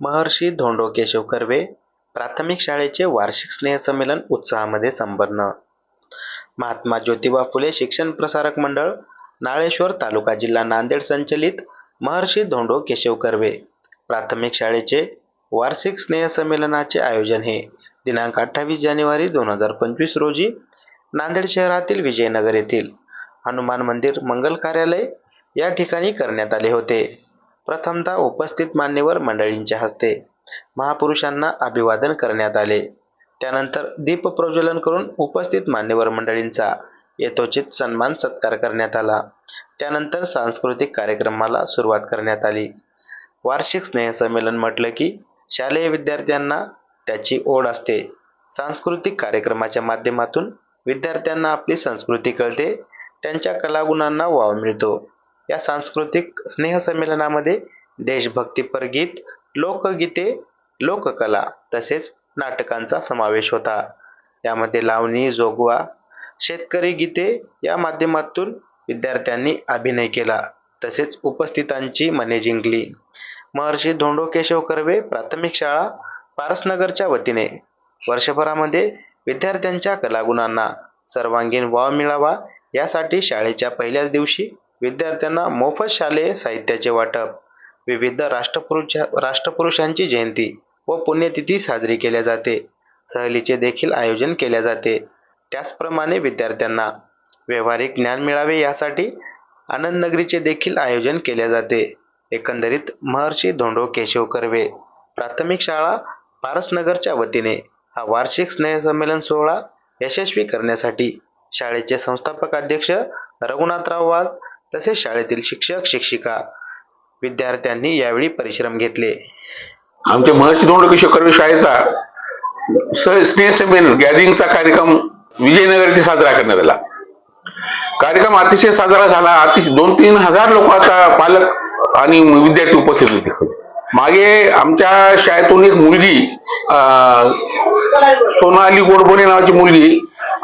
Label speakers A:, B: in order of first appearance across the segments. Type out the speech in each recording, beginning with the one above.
A: महर्षी धोंडो केशव कर्वे प्राथमिक शाळेचे वार्षिक स्नेहसंमेलन उत्साहामध्ये संपन्न. महात्मा ज्योतिबा फुले शिक्षण प्रसारक मंडळ नाळेश्वर तालुका जिल्हा नांदेड संचलित महर्षी धोंडो केशव कर्वे. प्राथमिक शाळेचे वार्षिक स्नेहसंमेलनाचे आयोजन हे दिनांक अठ्ठावीस जानेवारी दोन हजार पंचवीस रोजी नांदेड शहरातील विजयनगर येथील हनुमान मंदिर मंगल कार्यालय या ठिकाणी करण्यात आले होते. प्रथमतः उपस्थित मान्यवर मंडळींच्या हस्ते महापुरुषांना अभिवादन करण्यात आले. त्यानंतर दीप प्रज्वलन करून उपस्थित मान्यवर मंडळींचा यथोचित सन्मान सत्कार करण्यात आला. त्यानंतर सांस्कृतिक कार्यक्रमाला सुरुवात करण्यात आली. वार्षिक स्नेहसंमेलन म्हटलं की शालेय विद्यार्थ्यांना त्याची ओढ असते. सांस्कृतिक कार्यक्रमाच्या माध्यमातून विद्यार्थ्यांना आपली संस्कृती कळते त्यांच्या कलागुणांना वाव मिळतो. या सांस्कृतिक स्नेहसंमेलनामध्ये देशभक्तीपर गीत लोकगीते लोककला तसेच नाटकांचा समावेश होता. यामध्ये लावणी जोगवा शेतकरी गीते या माध्यमातून विद्यार्थ्यांनी अभिनय केला. तसेच उपस्थितांची मने जिंकली. महर्षी धोंडो केशव कर्वे प्राथमिक शाळा पारसनगरच्या वतीने. वर्षभरामध्ये विद्यार्थ्यांच्या कलागुणांना सर्वांगीण वाव मिळावा यासाठी शाळेच्या पहिल्याच दिवशी विद्यार्थ्यांना मोफत शालेय साहित्याचे वाटप विविध राष्ट्रपुरुषा राष्ट्रपुरुषांची जयंती व पुण्यतिथी साजरी केल्या जाते. सहलीचे देखील आयोजन केल्या जाते. त्याचप्रमाणे विद्यार्थ्यांना व्यावहारिक ज्ञान मिळावे यासाठी आनंदनगरीचे देखील आयोजन केले जाते. एकंदरीत महर्षी धोंडो केशव कर्वे प्राथमिक शाळा पारसनगरच्या वतीने हा वार्षिक स्नेहसंमेलन सोहळा यशस्वी करण्यासाठी शाळेचे संस्थापक अध्यक्ष रघुनाथराव वाघ तसेच शाळेतील शिक्षक शिक्षिका विद्यार्थ्यांनी यावेळी परिश्रम घेतले.
B: आमच्या महर्षी धोंडो किशोर कर्वे शाळेचा सह गॅदरिंगचा कार्यक्रम विजयनगर येथे साजरा करण्यात आला. कार्यक्रम अतिशय साजरा झाला. अतिशय दोन तीन हजार लोकांचा पालक आणि विद्यार्थी उपस्थित होते. मागे आमच्या शाळेतून एक मुलगी सोनाली गोडबोने नावाची मुलगी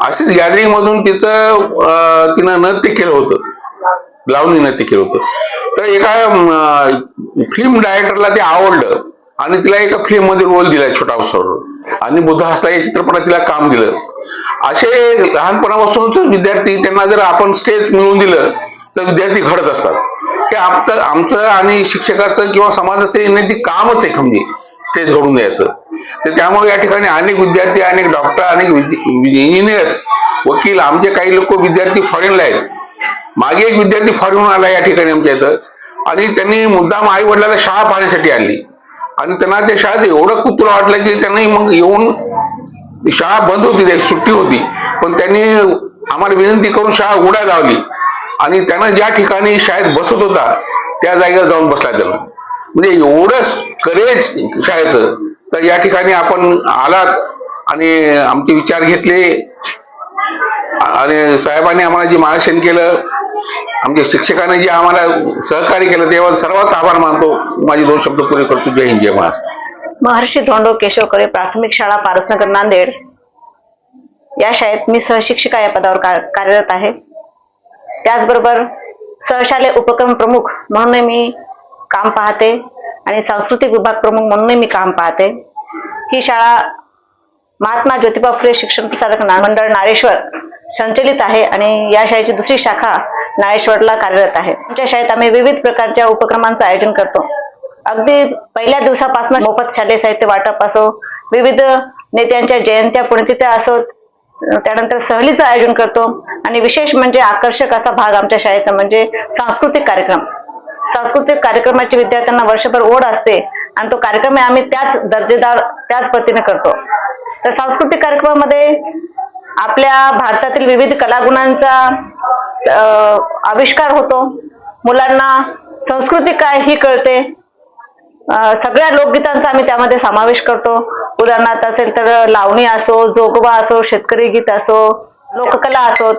B: अशीच गॅदरिंग मधून तिचं तिनं नृत्य केलं होतं. लावणी विनंती केलं होतं तर एका फिल्म डायरेक्टरला ते आवडलं आणि तिला एका फिल्ममध्ये रोल दिला छोटा अवसर. आणि बुद्ध हसला या चित्रपटात तिला काम दिलं. असे लहानपणापासूनच विद्यार्थी त्यांना जर आपण स्टेज मिळवून दिलं तर विद्यार्थी घडत असतात. ते आमचं आमचं आणि शिक्षकाचं किंवा समाजाचं नैतिक कामच आहे म्हणजे स्टेज घडून द्यायचं. तर त्यामुळे या ठिकाणी अनेक विद्यार्थी अनेक डॉक्टर अनेक इंजिनियर्स वकील आमचे काही लोक विद्यार्थी फॉरेनला आहेत. मागे एक विद्यार्थी फॉरेन आला या ठिकाणी आमच्या इथं. आणि त्यांनी मुद्दाम आई वडिलाला शाळा पाहण्यासाठी आणली. आणि त्यांना त्या शाळेत एवढं कुतूला वाटलं की त्यांनी मग येऊन शाळा बंद होती त्याची सुट्टी होती. पण त्यांनी आम्हाला विनंती करून शाळा उड्या लावली. आणि त्यांना ज्या ठिकाणी शाळेत बसत होता त्या जागेवर जाऊन बसला त्याला म्हणजे एवढंच करेज शाळेचं. तर या ठिकाणी आपण आलात आणि आमचे विचार घेतले. आणि साहेबांनी आम्हाला जे मार्गदर्शन केलं आमच्या शिक्षकाने जे आम्हाला सहकार्य केलं तेव्हा सर्वात आभार मानतो. माझे दोन शब्द पुरे करतो. जय हिंद जय महाराष्ट्र.
C: महर्षी धोंडो केशव कर्वे प्राथमिक शाळा पारसनगर नांदेड. या शाळेत मी सहशिक्षिका या पदावर कार्यरत आहे. त्याचबरोबर सहशालेय उपक्रम प्रमुख म्हणून मी काम पाहते आणि सांस्कृतिक विभाग प्रमुख म्हणूनही मी काम पाहते. ही शाळा महात्मा ज्योतिबा फुले शिक्षण प्रसारक मंडळ नारेश्वर संचलित आहे आणि या शाळेची दुसरी शाखा नाळेश्वरला कार्यरत आहे. आमच्या शाळेत आम्ही विविध प्रकारच्या उपक्रमांचं आयोजन करतो. अगदी पहिल्या दिवसापासून मोफत शालेय साहित्य वाटप असो विविध नेत्यांच्या जयंत्या पुण्यतिथ्या असोत त्यानंतर सहलीचं आयोजन करतो आणि विशेष म्हणजे आकर्षक असा भाग आमच्या शाळेचा म्हणजे सांस्कृतिक कार्यक्रम. सांस्कृतिक कार्यक्रमाची विद्यार्थ्यांना वर्षभर ओढ असते आणि तो कार्यक्रम आम्ही त्याच दर्जेदार त्याच पद्धतीने करतो. तर सांस्कृतिक कार्यक्रमामध्ये आपल्या भारतातील विविध कलागुणांचा आविष्कार होतो. मुलांना संस्कृती काय ही कळते. सगळ्या लोकगीतांचा आम्ही त्यामध्ये समावेश करतो. उदाहरणार्थ असेल तर लावणी असो जोगवा असो शेतकरी गीत असो लोककला असो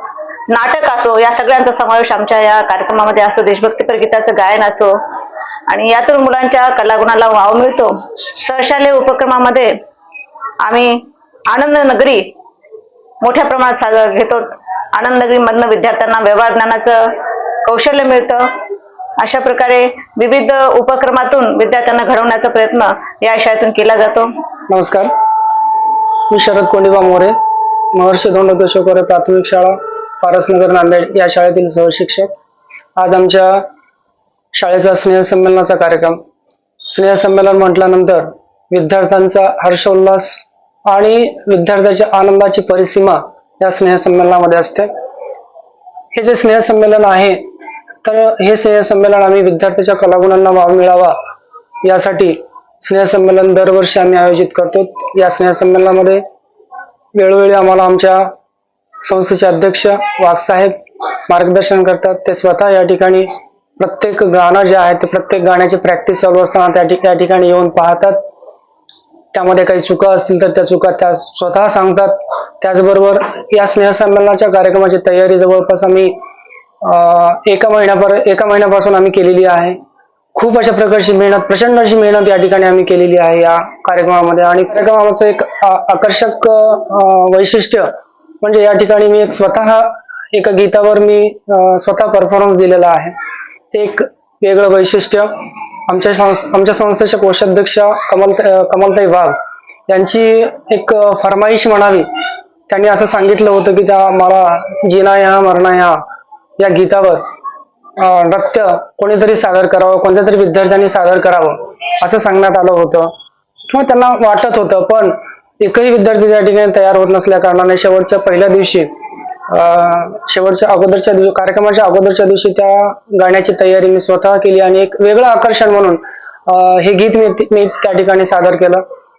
C: नाटक असो या सगळ्यांचा समावेश आमच्या या कार्यक्रमामध्ये असतो. देशभक्तीपर गीताचं गायन असो. आणि यातून मुलांच्या कलागुणाला वाव मिळतो. सहशाले उपक्रमामध्ये आम्ही आनंद नगरी मोठ्या प्रमाणात साजरा घेतो. आनंद नगरी मधनं विद्यार्थ्यांना व्यवहार ज्ञानाचं कौशल्य मिळतं. अशा प्रकारे विविध उपक्रमातून विद्यार्थ्यांना घडवण्याचा प्रयत्न या शाळेतून केला जातो.
D: नमस्कार. मी शरद कोंडिबा मोरे महर्षी धोंड केशवकरे प्राथमिक शाळा पारसनगर नांदेड या शाळेतील सहशिक्षक. आज आमच्या शाळेचा स्नेहसंमेलनाचा कार्यक्रम. स्नेहसंमेलन म्हटल्यानंतर विद्यार्थ्यांचा हर्षोल्लास आणि विद्यार्थ्याच्या आनंदाची परिसीमा या स्नेहसंमेलनामध्ये असते. हे जे स्नेहसंमेलन आहे तर हे स्नेहसंमेलन आम्ही विद्यार्थ्याच्या कलागुणांना वाव मिळावा यासाठी स्नेहसंमेलन दरवर्षी आम्ही आयोजित करतो. या स्नेहसंमेलनामध्ये वेळोवेळी आम्हाला आमच्या संस्थेचे अध्यक्ष वाघसाहेब मार्गदर्शन करतात. ते स्वतः या ठिकाणी प्रत्येक गाणं जे आहे ते प्रत्येक गाण्याची प्रॅक्टिस चालू असताना त्या या ठिकाणी येऊन पाहतात. त्यामध्ये काही चुका असतील तर त्या चुका त्या स्वतः सांगतात. त्याचबरोबर या स्नेहसंमेलनाच्या कार्यक्रमाची तयारी जवळपास आम्ही एका महिन्यापर एका महिन्यापासून आम्ही केलेली आहे. खूप अशा प्रकारची मेहनत प्रचंड अशी मेहनत या ठिकाणी आम्ही केलेली आहे या कार्यक्रमामध्ये. आणि कार्यक्रमाचं एक आकर्षक वैशिष्ट्य म्हणजे या ठिकाणी मी एक स्वतः एका गीतावर मी स्वतः परफॉर्मन्स दिलेला आहे. ते एक वेगळं वैशिष्ट्य. आमच्या आमच्या संस्थेच्या कोषाध्यक्ष कमल कमलताई वाघ यांची एक फरमाईश म्हणावी. त्यांनी असं सांगितलं होतं की त्या मला जिना या मरणा या या गीतावर अं, नृत्य कोणीतरी सादर करावं कोणत्या तरी विद्यार्थ्यांनी सादर करावं असं सांगण्यात आलं होतं. किंवा त्यांना वाटत होतं पण एकही विद्यार्थी त्या ठिकाणी तयार होत नसल्या कारणाने शेवटच्या पहिल्या दिवशी शेवटच्या अगोदरच्या दिवशी कार्यक्रमाच्या अगोदरच्या दिवशी त्या गाण्याची तयारी मी स्वतः केली आणि एक वेगळं आकर्षण म्हणून हे गीत मी मी त्या ठिकाणी सादर केलं.